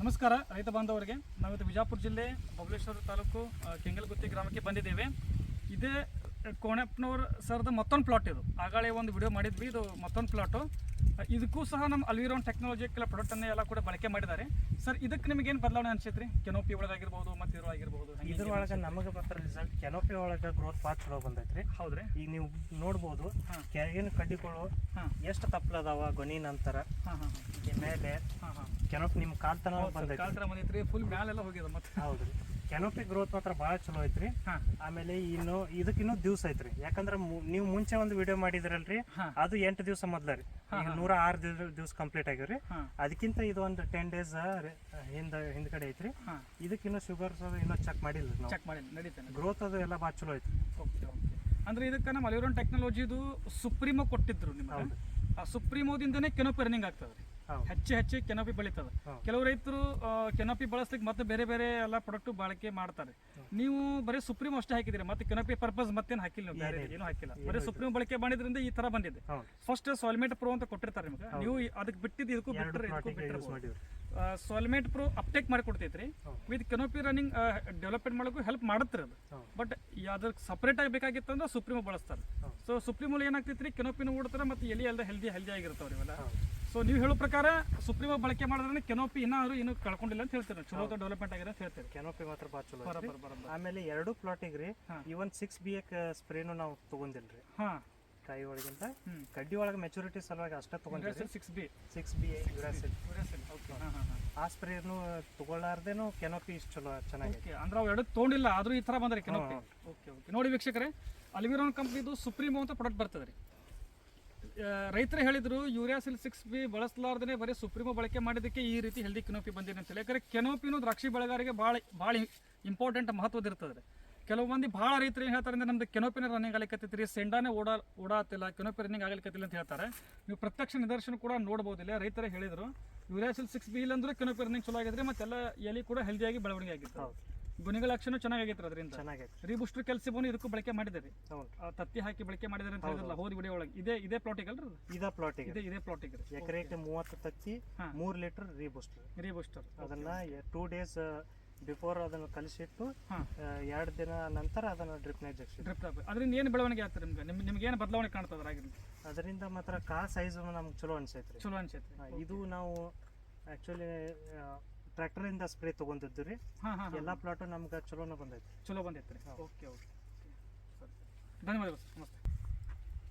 ನಮಸ್ಕಾರ ರೈತ ಬಾಂಧವರಿಗೆ. ನಾವಿವತ್ತು ವಿಜಾಪುರ ಜಿಲ್ಲೆ ಬಬಲೇಶ್ವರ ತಾಲೂಕು ಕೆಂಗಲ್ಗುತ್ತಿ ಗ್ರಾಮಕ್ಕೆ ಬಂದಿದ್ದೇವೆ. ಇದೇ ಕೋಣಪ್ಪನವ್ರ ಸರ್ದ ಮತ್ತೊಂದು ಪ್ಲಾಟ್ ಇದು. ಆಗಾಳೆ ಒಂದು ವಿಡಿಯೋ ಮಾಡಿದ್ವಿ ಇದು ಮತ್ತೊಂದು ಪ್ಲಾಟು ಇದಕ್ಕೂ ಸಹ ನಮ್ಮ ಅಲ್ವಿರೋನ್ ಟೆಕ್ನಾಲಜಿ ಕೆಲ ಪ್ರಾಡಕ್ಟನ್ನು ಎಲ್ಲ ಕೂಡ ಬಳಕೆ ಮಾಡಿದ್ದಾರೆ. ಸರ್ ಇದಕ್ಕೆ ನಿಮಗೇನು ಬದಲಾವಣೆ ಅನ್ಸೈತ್ರಿ? ಕೆನೋಪಿ ಒಳಗಾಗಿರ್ಬೋದು ಮತ್ತು ಇರೋ ಆಗಿರ್ಬೋದು ಹೆಂಗೆ ಇದ್ರ ಒಳಗೆ ನಮಗೆ ಬರ್ತಾರೆ ರಿಸಲ್ಟ್ ಕೆನೋಪಿ ಒಳಗೆ ಗ್ರೋತ್ ಭಾಳ ಚಲೋ ಬಂದೈತ್ರಿ. ಹೌದ್ರಿ. ಈಗ ನೀವು ನೋಡ್ಬೋದು ಏನು ಕೆಳಗಿನ ಕಡ್ಡಿಗಳು ಎಷ್ಟು ತಪ್ಪಲದಾವ ಗೊನಿ ನಂತರ ಮೇಲೆ ಕೆನೋಪಿ ನಿಮ್ಮ ಕಾಲ್ ತನ ಬಂದೈತಿ ಕಾಲ್ತರ ಬಂದೈತ್ರಿ. ಫುಲ್ ಮ್ಯಾಲೆಲ್ಲ ಹೋಗಿದೆ ಮತ್ತೆ. ಹೌದ್ರಿ. ಕೆನೋಪಿ ಗ್ರೋತ್ ಮಾತ್ರ ಭಾಳ ಚಲೋ ಐತ್ರಿ. ಆಮೇಲೆ ಇನ್ನು ಇದಕ್ಕೆ ಇನ್ನೂ ದಿವ್ಸ ಐತ್ರಿ. ಯಾಕಂದ್ರೆ ನೀವು ಮುಂಚೆ ಒಂದು ವಿಡಿಯೋ ಮಾಡಿದ್ರಲ್ರಿ ಅದು ಎಂಟು ದಿವಸ ಮೊದ್ಲ ರೀ ನೂರ ಆರು ದಿವಸ ಕಂಪ್ಲೀಟ್ ಆಗ್ಯಾವ್ರಿ. ಅದಕ್ಕಿಂತ ಇದು ಒಂದು ಟೆನ್ ಡೇಸ್ ಹಿಂದ ಹಿಂದ್ಗಡೆ ಐತ್ರಿ. ಇದಕ್ಕೆ ಇನ್ನೂ ಶುಗರ್ಸ್ ಅದು ಇನ್ನೂ ಚೆಕ್ ಮಾಡಿಲ್ಲ ನಾವು. ಚೆಕ್ ಮಾಡಿ ನಡೀತೇನೆ ಗ್ರೋತ್ ಅದು ಎಲ್ಲ ಭಾಳ ಚಲೋ ಐತ್ರಿ. ಓಕೆ ಓಕೆ ಅಂದ್ರೆ ಇದಕ್ಕೆ ನಮ್ಮ ಅಲಿವರನ್ ಟೆಕ್ನಾಲಜಿದು ಸುಪ್ರೀಮೋ ಕೊಟ್ಟಿದ್ರು ನಿಮ್ಗೆ. ಆ ಸುಪ್ರೀಮೋದಿಂದನೇ ಕೆನೋಪಿ ರನ್ನಿಂಗ್ ಆಗ್ತದೆ ರೀ ಹೌದು ಹೆಚ್ಚು ಹೆಚ್ಚು ಕೆನಪಿ ಬೆಳೀತದೆ. ಕೆಲವು ರೈತರು ಕೆನಪಿ ಬಳಸ್ಲಿಕ್ಕೆ ಮತ್ತೆ ಬೇರೆ ಬೇರೆ ಎಲ್ಲ ಪ್ರಾಡಕ್ಟ್ ಬಳಕೆ ಮಾಡ್ತಾರೆ. ನೀವು ಬರೀ ಸುಪ್ರೀಂ ಅಷ್ಟೇ ಹಾಕಿದ್ರಿ ಮತ್ತೆ ಕೆನಪಿ ಪರ್ಪಸ್ ಮತ್ತೇನು ಹಾಕಿಲ್ಲ ನೀವು ಬೇರೆ ಏನು ಹಾಕಿಲ್ಲ. ಬರೀ ಸುಪ್ರೀಂ ಬಳಕೆ ಮಾಡಿದ್ರಿಂದ ಈ ತರ ಬಂದಿದೆ. ಫಸ್ಟ್ ಸಾಲ್ಮೇಟ್ ಪ್ರೋ ಅಂತ ಕೊಟ್ಟಿರ್ತಾರೆ ನಿಮ್ಗೆ. ನೀವು ಅದಕ್ಕೆ ಬಿಟ್ಟಿದ್ದು ಇದಕ್ಕೂ ಬಿಟ್ಟರೆ ಇದಕ್ಕೂ ಪ್ಲಾಟಿಗೆ ಯೂಸ್ ಬಿಟ್ಟರೆ ಮಾಡಿವ್ರಿ. ಸಾಲ್ಮೇಟ್ ಪ್ರೋ ಅಪ್ಟೇಕ್ ಮಾಡಿ ಕೊಡ್ತೈತ್ರಿ. ವಿತ್ ಕೆನೋಪಿ ರನ್ನಿಂಗ್ ಡೆವಲಪ್ಮೆಂಟ್ ಮಾಡೋಕ್ಕೂ ಹೆಲ್ಪ್ ಮಾಡುತ್ತೆ ಅದು. ಬಟ್ ಅದಕ್ಕೆ ಸಪ್ರೇಟ್ ಆಗಿ ಬೇಕಾಗಿತ್ತು ಅಂದ್ರೆ ಸುಪ್ರೀಮ್ ಬಳಸ್ತಾರೆ. So supreme ಏನಾಗ್ತೈತ್ರಿ? ಕೆನೋಪಿನ ಓಡ್ತಾರೆ ಮತ್ತೆ ಎಲಿ ಅಲ್ಲದೆ ಹೆಲ್ದಿ ಹೆಲ್ದಿ ಆಗಿರ್ತಾವ್ರಿ ಇವೆಲ್ಲ. ಸೊ ನೀವು ಹೇಳೋ ಪ್ರಕಾರ ಸುಪ್ರೀಮ್ ಬಳಕೆ ಮಾಡಿದ್ರೆ ಕೆನೋಪಿ ಇನ್ನಾರು ಏನು ಕಳ್ಕೊಂಡಿಲ್ಲ ಅಂತ ಹೇಳ್ತಾರೆ. ಚಲೋ ಡೆವಲಪ್ಮೆಂಟ್ ಆಗಿದೆ ಅಂತ ಹೇಳ್ತಾರೆ. ಕೆನೋಪಿ ಮಾತ್ರ ಭಾಳ ಚಲೋ ಐತ್ರಿ. ಆಮೇಲೆ ಎರಡು ಪ್ಲಾಟಿಗೆ ರೀ ಈವನ್ ಇವನ್ ಸಿಕ್ಸ್ ಬಿ ಎಕ್ ಸ್ಪ್ರೇನು ನಾವು ತಗೊಂಡಿಲ್ರಿ. ಹಾಂ. ಕಾಯಿ ಒಳಗಿಂತ ಕಡ್ಡಿ ಒಳಗೆ ಮೆಚುರಿಟಿ ಸಲುವಾಗಿ ಅಷ್ಟೇ ತಗೊಂಡಿರಿ ಸಿಕ್ಸ್ ಬಿ ಸಿಕ್ಸ್ ಬಿ ಆ ಸ್ಪ್ರೇನು ತಗೊಳ್ಳಾರ್ದೇನು ಕೆನೋಪಿ ಇಷ್ಟು ಚಲೋ ಚೆನ್ನಾಗೈತಿ. ಓಕೆ ಅಂದ್ರೆ ಅವು ಎರಡು ತೊಗೊಂಡಿಲ್ಲ ಆದರೂ ಈ ಥರ ಬಂದ್ರಿ ಕೆನೋಪಿ. ಓಕೆ ಓಕೆ ನೋಡಿ ವೀಕ್ಷಕರೇ ಅಲ್ವಿರಾನ್ ಕಂಪ್ನಿದು ಸುಪ್ರೀಮೋ ಅಂತ ಪ್ರಾಡಕ್ಟ್ ಬರ್ತದೆ ರೀ ರೈತರು ಹೇಳಿದ್ರು ಯೂರಿಯಾಸಿಲ್ ಸಿಕ್ಸ್ ಬಿ ಬಳಸಲಾರ್ದೇ ಬರೀ ಸುಪ್ರೀಮೋ ಬಳಕೆ ಮಾಡಿದ್ದಕ್ಕೆ ಈ ರೀತಿ ಹೆಲ್ದಿ ಕೆನೋಪಿ ಬಂದಿದೆ ಅಂತೇಳಿ. ಯಾಕಂದ್ರೆ ಕೆನೋಪಿನೂ ದ್ರಾಕ್ಷಿ ಬೆಳೆಗಾರಿಗೆ ಭಾಳ ಭಾಳ ಇಂಪಾರ್ಟೆಂಟ್ ಮಹತ್ವದ ಇರ್ತದೆ. ಕೆಲವು ಮಂದಿ ಭಾಳ ರೈತರು ಏನು ಹೇಳ್ತಾರೆ ಅಂದರೆ ನಮ್ದು ಕೆನೋಪಿನ ರನ್ನಿಂಗ್ ಆಗಲಿಕ್ಕತ್ತೈತಿ ರೀ, ಸೆಂಡಾನೇ ಓಡಾ, ಓಡಾತಿಲ್ಲ ಕೆನೋಪಿ ರನ್ನಿಂಗ್ ಆಗಲಿಕ್ಕತ್ತಿಲ್ಲ ಅಂತ ಹೇಳ್ತಾರೆ. ನೀವು ಪ್ರತ್ಯಕ್ಷ ನಿದರ್ಶನ ಕೂಡ ನೋಡ್ಬೋದಿಲ್ಲ, ರೈತರೇ ಹೇಳಿದರು. ಯೂರಿಯಾಸಿಲ್ ಸಿಕ್ಸ್ ಬಿ ಇಲ್ಲಂದ್ರೆ ಕೆನೋಪಿ ರನ್ನಿಂಗ್ ಚಲೋ ಆಗಿದ್ರೆ ಮತ್ತೆಲ್ಲ ಎಲಿ ಕೂಡ ಹೆಲ್ದಿಯಾಗಿ ಬೆಳವಣಿಗೆ ಆಗಿತ್ತು ಹೌದು ಚೆನ್ನಾಗೈತೆ ಅದರಿಂದ. ಚೆನ್ನಾಗೈತೆ ರೀಬೂಸ್ಟರ್ ಕೆಲ್ಸವನ್ನು ಇದಕ್ಕೂ ಬಳಕೆ ಮಾಡಿದೆ ಹೌದು. ಆ ತತ್ತಿ ಹಾಕಿ ಬಳಕೆ ಮಾಡಿದಾರೆ ಅಂತ ಹೇಳಿದ್ರಲ್ಲ ಹೋದ ವಿಡಿಯೋ ಒಳಗೆ. ಇದೇ ಇದೇ ಪ್ಲಾಟಿಗೆ ಅಲ್ರಿ ಇದೇ ಇದ ಪ್ಲಾಟಿಗೆ ಇದೇ ಇದೇ ಪ್ಲಾಟಿಗೆ ಎಕರೆಗೆ ಮೂವತ್ತು ತತ್ತಿ ಮೂರು ಲೀಟರ್ ರೀಬೂಸ್ಟರ್ ರೀಬೂಸ್ಟರ್ ಅದನ್ನ ಟೂ ಡೇಸ್ ಬಿಫೋರ್ ಅದನ್ನು ಕಲಿಸಿಟ್ಟು ಎರಡು ದಿನ ನಂತರ ಅದನ್ನು ಡ್ರಿಪ್ ಜಗ್ಸಿ ಡ್ರಿಪ್ ಅದರಿಂದ ಏನು ಬೆಳವಣಿಗೆ ಆಗ್ತದೆ ನಿಮ್ಗೆ? ನಿಮ್ಗೆ ನಿಮ್ಗೆ ಏನು ಬದಲಾವಣೆ ಕಾಣ್ತದೆ ರಾಗಿ ಅದರಿಂದ ಮಾತ್ರ ಕಾ ಸೈಜ್ ನಮ್ಗೆ ಚಲೋ ಅನ್ಸೈತ್ರಿ. ಚಲೋ ಅನ್ಸೈತೆ ಇದು ನಾವು ಆ್ಯಕ್ಚುಲಿ ಟ್ರ್ಯಾಕ್ಟರಿಂದ ಸ್ಪ್ರೇ ತಗೊಂಡಿದ್ದು ರೀ. ಹಾಂ ಹಾಂ ಎಲ್ಲ ಪ್ಲಾಟ್ ನಮ್ಗೆ ಚಲೋನ ಬಂದೈತಿ ಚಲೋ ಬಂದೈತೆ ರೀ ಓಕೆ ಓಕೆ. ಧನ್ಯವಾದಗಳು ಸರ್. ನಮಸ್ತೆ.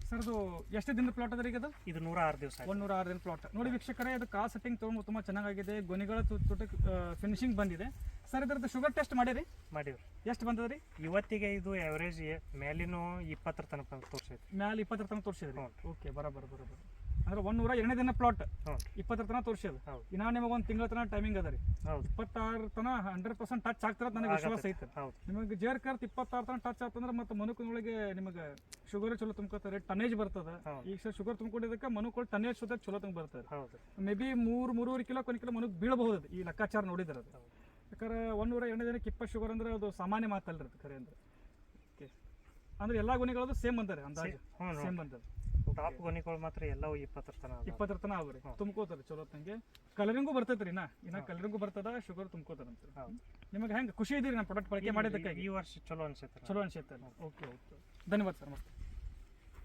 ಸರ್ ಅದು ಎಷ್ಟು ದಿನದ ಪ್ಲಾಟ್ ಅದ ಈಗ ಅದು? ಇದು ನೂರ ಆರು ದಿವಸ ಒಂದು ನೂರ ಆರು ದಿನ ಪ್ಲಾಟ್ ನೋಡಿ ವೀಕ್ಷಕರೇ ಅದು ಕಾ ಸೆಟ್ಟಿಂಗ್ ತೊಗೊಂಡು ತುಂಬ ಚೆನ್ನಾಗಿದೆ ಗೊನೆಗಳ ತುಟಕ್ ಫಿನಿಶಿಂಗ್ ಬಂದಿದೆ. ಸರ್ ಇದ್ರದ್ದು ಶುಗರ್ ಟೆಸ್ಟ್ ಮಾಡಿರಿ? ಮಾಡಿವ್ರಿ. ಎಷ್ಟು ಬಂದದ ರೀ? ಇವತ್ತಿಗೆ ಇದು ಎವರೇಜ್ ಮೇಲಿನೂ ಇಪ್ಪತ್ತರ ತನಕ ತೋರಿಸೈತಿ ಮ್ಯಾಲೆ ಇಪ್ಪತ್ತರ ತನಕ ತೋರಿಸಿದ್ರಿ. ಓಕೆ ಬರೋಬರ್ ಬರೋಬ್ಬರ ಅಂದ್ರೆ ಒಂದೂರ ಎರಡನೇ ದಿನ ಪ್ಲಾಟ್ ಇಪ್ಪತ್ತರ ತನ ತೋರಿಸೋದು ಇನ್ನ ನಿಮಗೆ ಒಂದು ತಿಂಗಳ ತನ ಟೈಮಿಂಗ್ ಅದ ರೀ. ಇಪ್ಪತ್ತಾರು ತನ ಹಂಡ್ರೆಡ್ ಪರ್ಸೆಂಟ್ ಟಚ್ ಆಗ್ತಾರ ನನಗೆ ವಿಶ್ವಾಸ ಐತೆ. ನಿಮಗೆ ಜೇರ್ ಕರ್ತ್ ಇಪ್ಪತ್ತಾರು ತನ ಟಚ್ ಆಗ್ತಂದ್ರೆ ಮತ್ತೆ ಮನುಕನೊಳಗೆ ನಿಮಗೆ ಶುಗರ್ ಚಲೋ ತುಂಬ್ಕೋತಾರೆ ಟನೇಜ್ ಬರ್ತದ. ಈಗ ಸರ್ ಶುಗರ್ ತುಂಬಿಕೊಂಡಿದ್ದಕ್ಕೆ ಮನುಗಳು ಟನೇಜ್ ಸುತ್ತ ಚಲೋ ತುಂಬ ಬರ್ತದೆ ಮೇ ಬಿ ಮೂರು ಮೂರುವರೆ ಕಿಲೋ ಕೊನೆ ಕಿಲೋ ಮನುಗ್ ಬೀಳಬಹುದು ಈ ಲೆಕ್ಕಾಚಾರ ನೋಡಿದ್ರೆ ಅದು. ಯಾಕಂದ್ರೆ ಒಂದೂರ ಎರಡನೇ ದಿನಕ್ಕೆ ಇಪ್ಪತ್ತು ಶುಗರ್ ಅಂದ್ರೆ ಅದು ಸಾಮಾನ್ಯ ಮಾತಲ್ರಿ ಅದು ಖರೆ ಅಂದ್ರೆ. ಅಂದ್ರೆ ಎಲ್ಲಾ ಗುಣಗಳದು ಸೇಮ್ ಅಂತಾರೆ ಅಂದಾಜು. ಸೇಮ್ ಬಂದದ. ಟಾಪ್ ಗೊನಿಗಳು ಮಾತ್ರ ಎಲ್ಲವೂ ಇಪ್ಪತ್ತರ ತನ. ಇಪ್ಪತ್ತರ ತನ ಅವ್ರಿ ತುಂಬ್ಕೋತಾರೆ ಚಲೋ ತಂಗೆ. ಕಲರಿಂಗು ಬರ್ತೈತ್ರಿ ನಾ ಇನ್ನ ಕಲರಿಂಗು ಬರ್ತದ ಶುಗರ್ ತುಂಬ್ಕೋತಾರಂತ ಅಂತ ನಿಮಗೆ ಹೆಂಗೆ ಖುಷಿ ಇದೀರಿ ನಾ ಪ್ರಾಡಕ್ಟ್ ಬಳಕೆ ಮಾಡಿದ್ದಕ್ಕಾಗಿ? ಈ ವರ್ಷ ಚಲೋ ಅನ್ಸೈತೆ ಚಲೋ ಅನ್ಸೈತೆ ಓಕೆ ಓಕೆ ಧನ್ಯವಾದ ಸರ್ ನಮಸ್ತೆ.